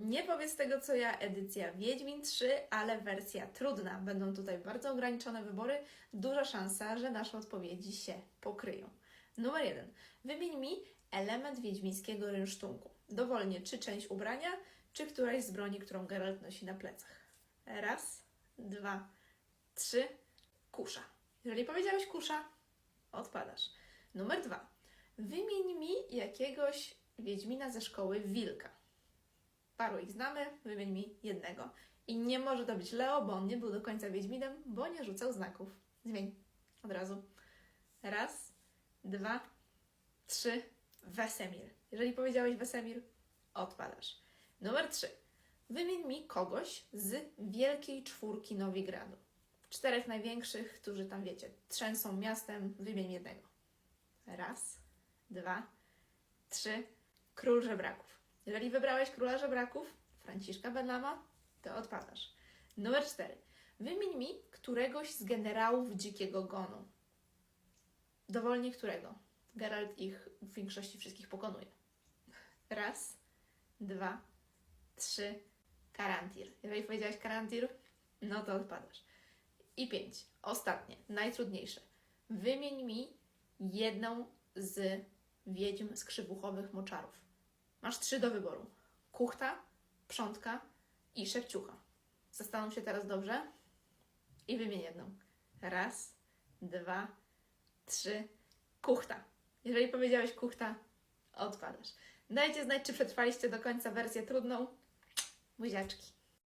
Nie powiedz tego co ja, edycja Wiedźmin 3, ale wersja trudna. Będą tutaj bardzo ograniczone wybory, duża szansa, że nasze odpowiedzi się pokryją. Numer jeden. Wymień mi element wiedźmińskiego rynsztunku. Dowolnie czy część ubrania, czy któraś z broni, którą Geralt nosi na plecach. Raz, dwa, trzy. Kusza. Jeżeli powiedziałeś kusza, odpadasz. Numer dwa. Wymień mi jakiegoś wiedźmina ze szkoły Wilka. Paru ich znamy, wymień mi jednego. I nie może to być Leo, bo on nie był do końca wiedźminem, bo nie rzucał znaków. Zmień. Od razu. Raz, dwa, trzy. Wesemir. Jeżeli powiedziałeś Wesemir, odpadasz. Numer trzy. Wymień mi kogoś z wielkiej czwórki Nowigradu. Czterech największych, którzy tam wiecie, trzęsą miastem, wymień jednego. Raz, dwa, trzy. Król żebraków. Jeżeli wybrałeś króla żebraków, Franciszka Benama, to odpadasz. Numer cztery. Wymień mi któregoś z generałów dzikiego gonu. Dowolnie którego. Geralt ich w większości wszystkich pokonuje. Raz, dwa, trzy. Karantir. Jeżeli powiedziałeś Karantir, no to odpadasz. I pięć. Ostatnie, najtrudniejsze. Wymień mi jedną z wiedźm skrzywuchowych moczarów. Masz trzy do wyboru. Kuchta, przątka i szepciucha. Zastanów się teraz dobrze i wymień jedną. Raz, dwa, trzy. Kuchta. Jeżeli powiedziałeś kuchta, odpadasz. Dajcie znać, czy przetrwaliście do końca wersję trudną. Buziaczki.